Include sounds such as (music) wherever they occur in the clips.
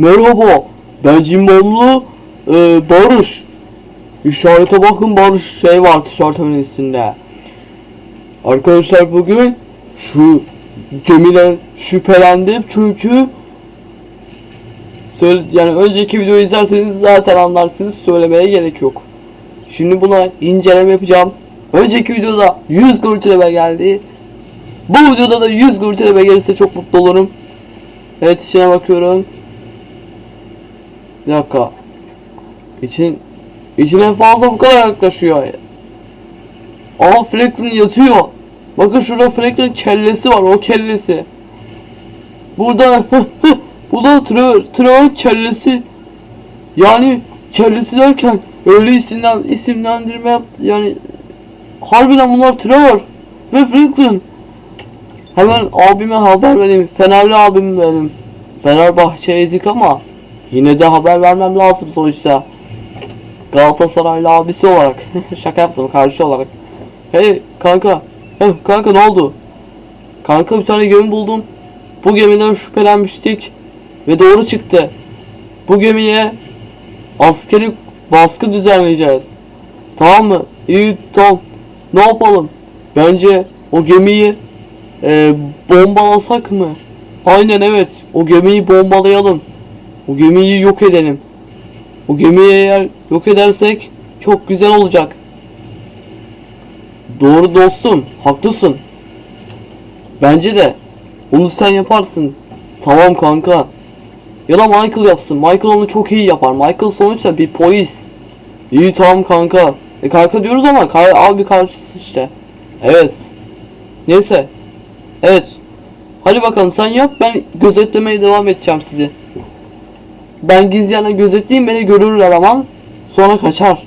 Merhaba. Ben Cimbomlu e, Barış. İşarete bakın Barış şey var tişörtümün üstünde. Arkadaşlar bugün şu gemiden şüphelendim çünkü Söyle, yani önceki videoyu izlerseniz zaten anlarsınız söylemeye gerek yok. Şimdi buna inceleme yapacağım. Önceki videoda 100 görüntüleme geldi. Bu videoda da 100 görüntüleme gelirse çok mutlu olurum. Evet içine bakıyorum. Bir dakika. İçin içine fazla bu kadar yaklaşıyor. Aa Franklin yatıyor. Bakın şurada Franklin kellesi var o kellesi. Burada (laughs) burada Trevor, Trevor kellesi. Yani kellesi derken öyle isimlen, isimlendirme yaptı. Yani harbiden bunlar Trevor ve Franklin. Hemen abime haber vereyim. Fenerli abim benim. Fenerbahçe ezik ama yine de haber vermem lazım sonuçta. Galatasaraylı abisi olarak. (laughs) Şaka yaptım karşı olarak. Hey kanka. Hey kanka ne oldu? Kanka bir tane gemi buldum. Bu gemiden şüphelenmiştik. Ve doğru çıktı. Bu gemiye askeri baskı düzenleyeceğiz. Tamam mı? İyi tamam. Ne yapalım? Bence o gemiyi e, bombalasak mı? Aynen evet. O gemiyi bombalayalım. O gemiyi yok edelim. O gemiyi eğer yok edersek çok güzel olacak. Doğru dostum. Haklısın. Bence de. Onu sen yaparsın. Tamam kanka. Ya da Michael yapsın. Michael onu çok iyi yapar. Michael sonuçta bir polis. İyi tamam kanka. E kanka diyoruz ama kar abi karşısı işte. Evet. Neyse. Evet. Hadi bakalım sen yap ben gözetlemeye devam edeceğim sizi. Ben gizleyene gözetleyeyim beni görürler ama sonra kaçar.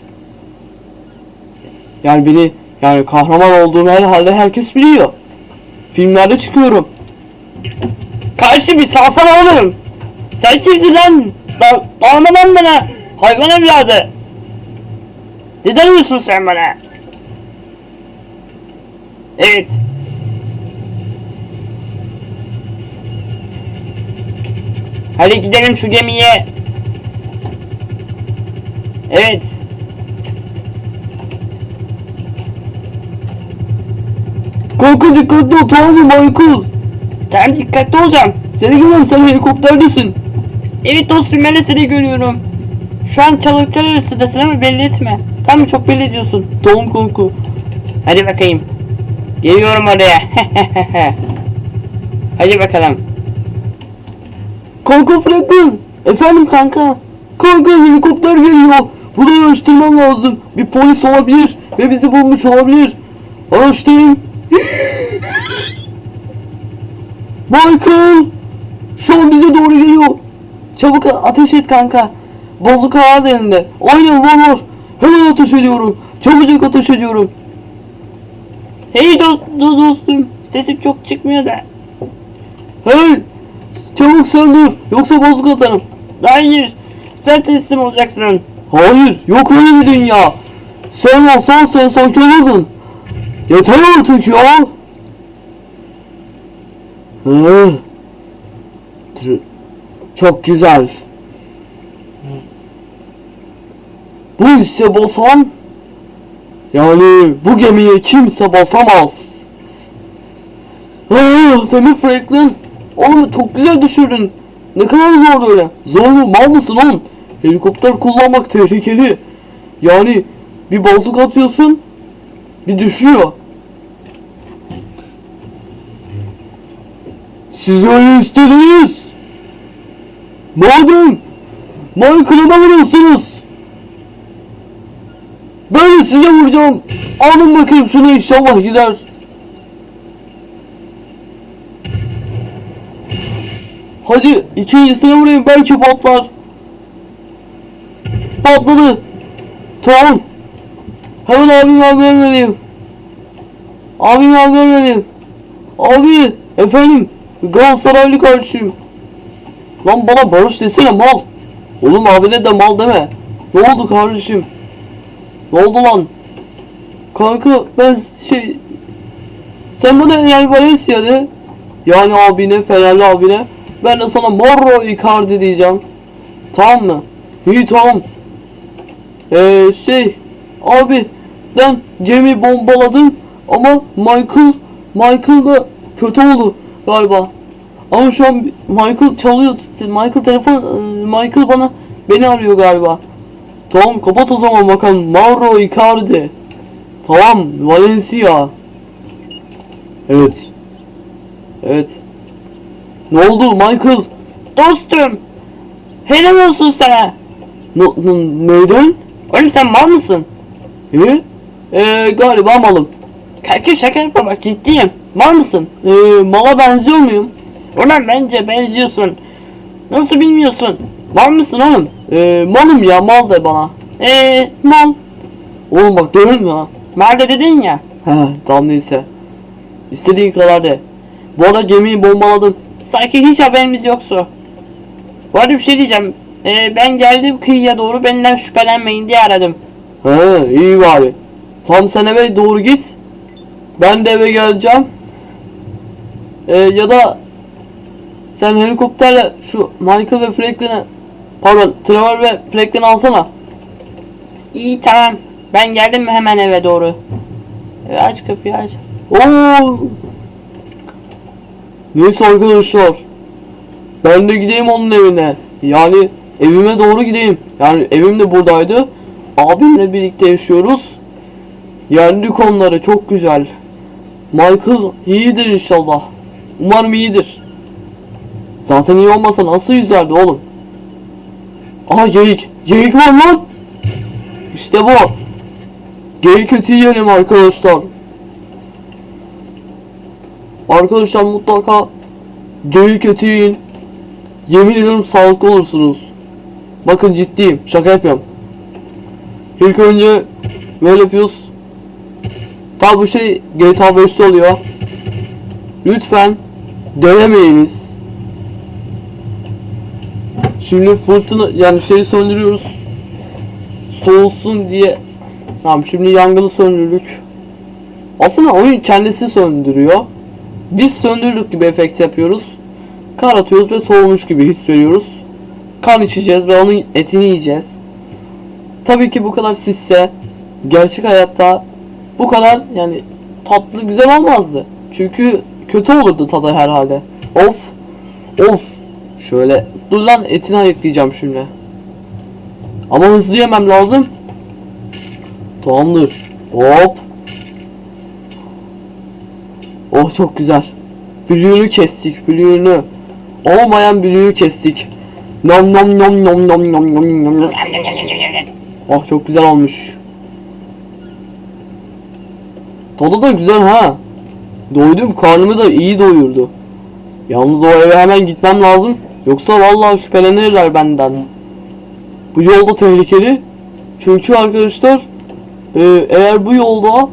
Yani beni yani kahraman olduğumu herhalde herkes biliyor. Filmlerde çıkıyorum. Karşı bir salsana oğlum. Sen kimsin lan? Da Dalma lan bana. Hayvan evladı. Neden uyuyorsun sen bana? Evet. Hadi gidelim şu gemiye. Evet. Kanka dikkatli ol tamam mı Michael? Tamam dikkatli olacağım. Seni görüyorum sen helikopterdesin. Evet dostum ben de seni görüyorum. Şu an çalıklar arasındasın ama belli etme. Tamam? Çok belli ediyorsun. Tamam kanka. Hadi bakayım. Geliyorum oraya. (laughs) Hadi bakalım. Kanka Franklin. Efendim kanka. Kanka helikopter geliyor. Bunu araştırmam lazım. Bir polis olabilir ve bizi bulmuş olabilir. Araştırayım. (laughs) Michael. Şu an bize doğru geliyor. Çabuk ateş et kanka. Bazuka var elinde. Aynen var var. Hemen ateş ediyorum. Çabucak ateş ediyorum. Hey dost, do- dostum. Sesim çok çıkmıyor da. Hey! Çabuk söndür. Yoksa bozuk atarım. Hayır. Sen teslim olacaksın. Hayır, yok öyle bir dünya. Sen olsan sen sanki olurdun. Yeter artık ya. Hı. Çok güzel. Bu hisse basan yani bu gemiye kimse basamaz. Ah, Demir Franklin. Oğlum çok güzel düşürdün. Ne kadar zor öyle. Zor mu? Mal mısın oğlum? Helikopter kullanmak tehlikeli. Yani bir bozuk atıyorsun bir düşüyor. Siz öyle istediniz. Madem Michael'a vuruyorsunuz. Ben de size vuracağım. Alın bakayım şunu inşallah gider. Hadi ikincisine vurayım belki patlar. Patladı. Tamam. Hemen abime haber vereyim. Abime haber vereyim. Abi efendim Galatasaraylı karşıyım. Lan bana barış desene mal. Oğlum abine de mal deme. Ne oldu kardeşim? Ne oldu lan? Kanka ben şey... Sen bana yani Valencia de. Yani abine, Fenerli abine. Ben de sana Morro Icardi diyeceğim. Tamam mı? İyi tamam. Ee, şey abi ben gemi bombaladım ama Michael Michael da kötü oldu galiba. Ama şu an Michael çalıyor. Michael telefon e, Michael bana beni arıyor galiba. Tamam kapat o zaman bakalım. Mauro Icardi. Tamam Valencia. Evet. Evet. Ne oldu Michael? Dostum. Helal olsun sana. Ne, ne- neyden? Oğlum sen mal mısın? E? Ee, galiba malım. Kanka şaka yapma bak ciddiyim. Mal mısın? Ee, mala benziyor muyum? Ulan bence benziyorsun. Nasıl bilmiyorsun? Mal mısın oğlum? Ee, malım ya mal de bana. Eee mal. Oğlum bak dövün ha. Mal de dedin ya. He tamam neyse. İstediğin kadar de. Bu arada gemiyi bombaladım. Sanki hiç haberimiz yoksa. Bu arada bir şey diyeceğim. Ee, ben geldim kıyıya doğru benden şüphelenmeyin diye aradım. He iyi bari. Tam sen eve doğru git. Ben de eve geleceğim. Ee, ya da sen helikopterle şu Michael ve Franklin'i pardon Trevor ve Franklin'i alsana. İyi tamam. Ben geldim mi hemen eve doğru. Ee, aç kapıyı aç. Oo. Neyse arkadaşlar. Ben de gideyim onun evine. Yani evime doğru gideyim. Yani evim de buradaydı. Abimle birlikte yaşıyoruz. Yendik onları çok güzel. Michael iyidir inşallah. Umarım iyidir. Zaten iyi olmasa nasıl yüzerdi oğlum? Aha geyik. Geyik var lan. İşte bu. Geyik eti yiyelim arkadaşlar. Arkadaşlar mutlaka eti yiyin. Yemin ederim sağlıklı olursunuz. Bakın ciddiyim. Şaka yapıyorum. İlk önce böyle yapıyoruz. Tabi bu şey GTA 5'te oluyor. Lütfen denemeyiniz. Şimdi fırtına yani şeyi söndürüyoruz. Soğusun diye. Tamam şimdi yangını söndürdük. Aslında oyun kendisi söndürüyor. Biz söndürdük gibi efekt yapıyoruz. Kar atıyoruz ve soğumuş gibi his veriyoruz. Kan içeceğiz ve onun etini yiyeceğiz. Tabii ki bu kadar sisse gerçek hayatta bu kadar yani tatlı güzel olmazdı. Çünkü kötü olurdu tadı herhalde. Of of şöyle dur lan etini ayıklayacağım şimdi. Ama hızlı yemem lazım. Tamamdır. Hop. Oh çok güzel. Büllüğünü kestik, büllüğünü. Olmayan büllüğü kestik. Nom nom nom nom nom nom nom nom nom. Oh çok güzel olmuş. Tadı da güzel ha. Doydum, karnımı da iyi doyurdu. Yalnız o eve hemen gitmem lazım. Yoksa vallahi şüphelenirler benden. Bu yolda tehlikeli. Çünkü arkadaşlar e, eğer bu yolda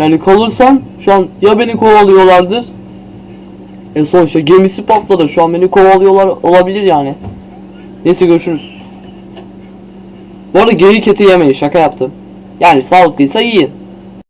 yani kalırsam şu an ya beni kovalıyorlardır. E sonuçta gemisi patladı. Şu an beni kovalıyorlar olabilir yani. Neyse görüşürüz. Bu arada geyik eti yemeyin şaka yaptım. Yani sağlıklıysa yiyin.